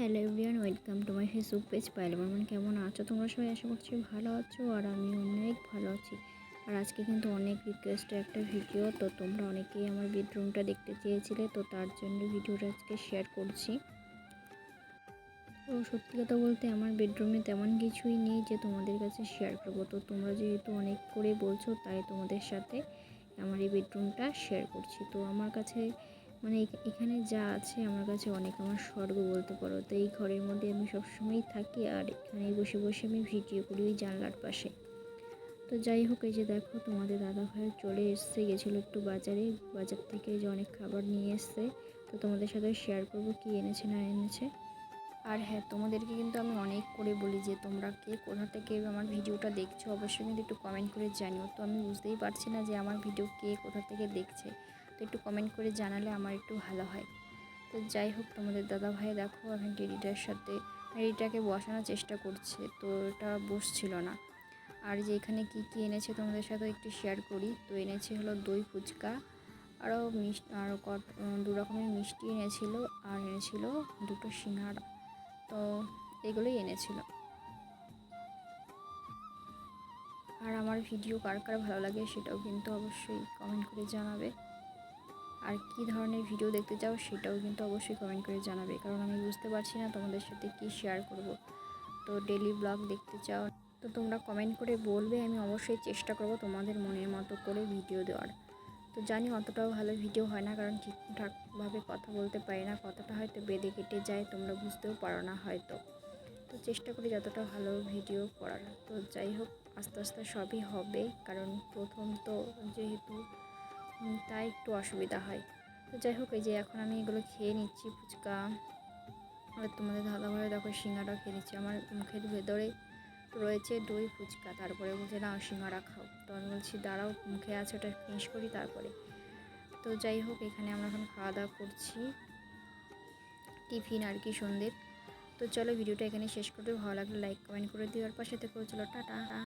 Hello everyone, welcome to my Facebook page Payel Barman. কেমন আছো? তোমরা সবাই আশা করছি ভালো আছো আর আমি অনেক ভালো আছি। আর আজকে কিন্তু অনেক রিকোয়েস্ট একটা ভিডিও তো তোমরা অনেকেই আমার বেডরুমটা দেখতে চেয়েছিলে, তো তার জন্য ভিডিওটা আজকে শেয়ার করছি। তো সত্যি কথা বলতে আমার বেডরুমে তেমন কিছুই নেই যে তোমাদের কাছে শেয়ার করব। তো তোমরা যেহেতু অনেক করে বলছো, তাই তোমাদের সাথে আমার এই বেডরুমটা শেয়ার করছি। তো আমার কাছে মানে এখানে যা আছে আমার কাছে অনেক, আমার স্বর্গ বলতে পারো। তো এই ঘরের মধ্যে আমি সবসময়ই থাকি আর এখানে বসে বসে আমি ভিডিও করি ওই জানলার পাশে। তো যাই হোক, এই যে দেখো তোমাদের দাদা ভাই চলে এসছে, গেছিল একটু বাজারে। বাজার থেকে যে অনেক খাবার নিয়ে এসছে। তো তোমাদের সাথে শেয়ার করব কী এনেছে না এনেছে। আর হ্যাঁ তোমাদেরকে কিন্তু আমি অনেক করে বলি যে তোমরা কে, কোথা থেকে আমার ভিডিওটা দেখছ, অবশ্যই কিন্তু একটু কমেন্ট করে জানিও। তো আমি বুঝতেই পারছি না যে আমার ভিডিও কে কোথা থেকে দেখছে। তো একটু কমেন্ট করে জানালে আমার একটু ভালো হয়। তো যাই হোক, তোমাদের দাদা ভাই দেখো এখন টেডিটার সাথে টেডিটাকে বসানোর চেষ্টা করছে, তো এটা বসছিল না। আর যে এখানে কী কী এনেছে তোমাদের সাথে একটু শেয়ার করি। তো এনেছে হলো দই ফুচকা আরও মিষ্টি আরও কত দু রকমের মিষ্টি এনেছিল, আর এনেছিল দুটো সিঙ্গাড়া। তো এগুলোই এনেছিল। আর আমার ভিডিও কার কার ভালো লাগে সেটাও কিন্তু অবশ্যই কমেন্ট করে জানাবে। আর কি ধরনের ভিডিও দেখতে চাও সেটাও কিন্তু অবশ্যই কমেন্ট করে জানাবে। কারণ আমি বুঝতে পারছি না তোমাদের সাথে কি শেয়ার করব। তো ডেলি ব্লগ দেখতে চাও, তো তোমরা কমেন্ট করে বলবে, আমি অবশ্যই চেষ্টা করব তোমাদের মনের মতো করে ভিডিও দেওয়ার। তো জানি অতটাও ভালো ভিডিও হয় না, কারণ ঠিকঠাকভাবে কথা বলতে পারি না, কথাটা হয়তো বেঁধে কেটে যায়, তোমরা বুঝতেও পারো না হয়তো। তো চেষ্টা করি যতটা ভালো ভিডিও করার। তো যাই হোক, আস্তে আস্তে সবই হবে, কারণ প্রথম তো যেহেতু তাই একটু অসুবিধা হয়। তো যাই হোক, এই যে এখন আমি এগুলো খেয়ে নিচ্ছি ফুচকা। আর তোমাদের দাদাভাই দেখো সিঙ্গারা খেয়ে নিচ্ছি। আমার মুখের ভেতরে রয়েছে দই, ফুচকা। তারপরে বলছে না সিঙ্গারা খাও। তো আমি বলছি, দাঁড়াও, মুখে আছে, ওটা ফিনিশ করি তারপরে। তো যাই হোক, এখানে আমরা এখন খাওয়া দাওয়া করছি। টিফিন আর কি সন্ধ্যের। তো চলো, ভিডিওটা এখানে শেষ করতে ভালো লাগলে লাইক, কমেন্ট করে দিও। আর পাশে থেকে চলো, টাটা।